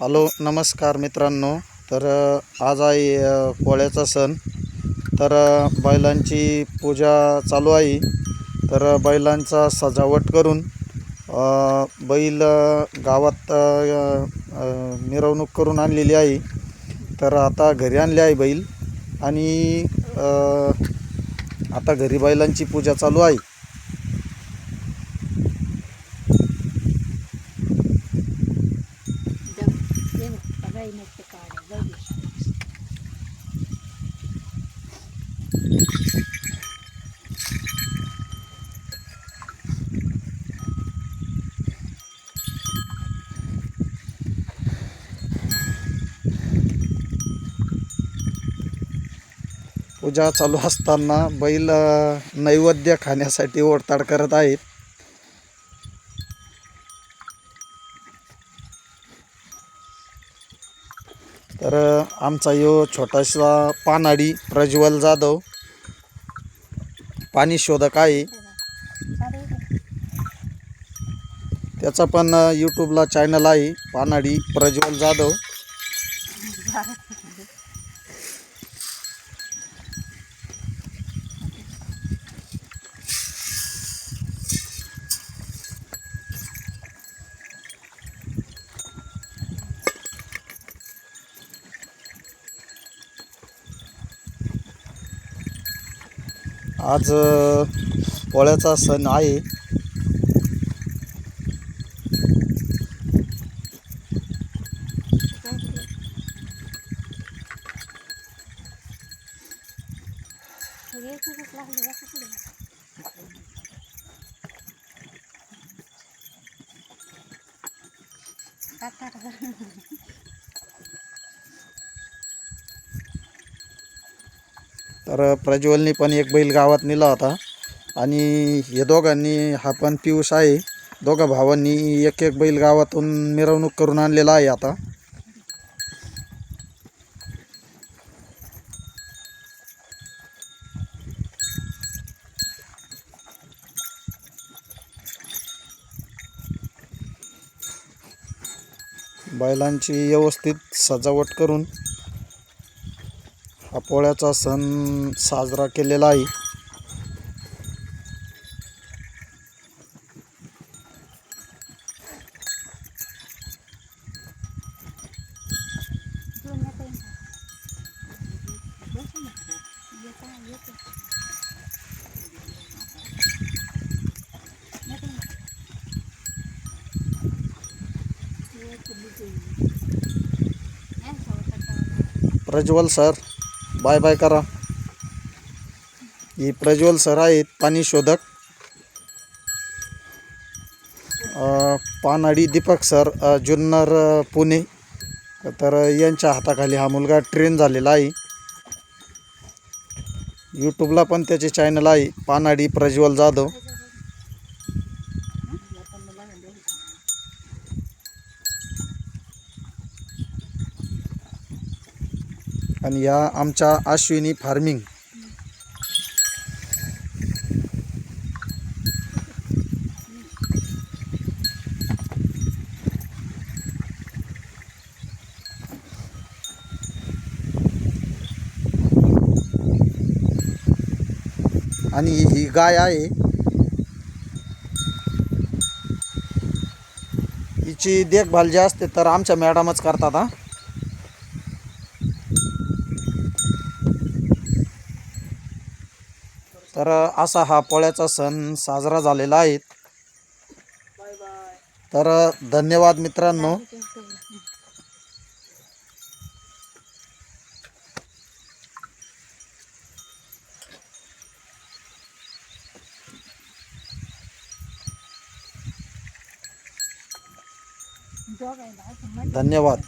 Hello नमस्कार मित्रांनो. तर आज आहे पोळ्याचा सण. तर बैलांची पूजा चालू आहे. तर बैलांचा सजावट करून बैल गावात मिरवणूक करून आणलेली आहे. तर आता घरी आणले आहे बैल. आणि आता घरी बैलांची पूजा चालू आहे. पूजा चालू असताना बैल नैवेद्य खाण्यासाठी ओढताड करत आहेत. तर आमचा यो छोटासा पानाडी प्रज्वल जाधव. पाणी शोधक आहे. त्याचा पण यूट्यूबला चॅनल आहे. पानाडी प्रज्वल जाधव. आज पोळ्याचा सण आहे. तर प्रज्वलनी पण एक बैल गावात नेला होता. आणि हे दोघांनी हा पण पियुष आहे. दोघा भावांनी एक एक बैल गावातून मिरवणूक करून आणलेला आहे आता. बैलांची व्यवस्थित सजावट करून हा पोळ्याचा सण साजरा केलेला आहे. प्रज्वल सर. बाय बाय करा. ही प्रज्वल सर आहेत पाणी शोधक. पानाडी दीपक सर जुन्नर पुणे. तर यांच्या हाताखाली हा मुलगा ट्रेन झालेला आहे. यूट्यूबला पण त्याचे चॅनल आहे पानाडी प्रज्वल जाधव. आणि या आमच्या अश्विनी फार्मिंग. आणि ही गाय आहे. हिची देखभाल जी असते तर आमच्या मॅडमच करतात हा. तर असा हा पोळ्याचा सण साजरा झालेला आहे. तर धन्यवाद मित्रांनो. धन्यवाद.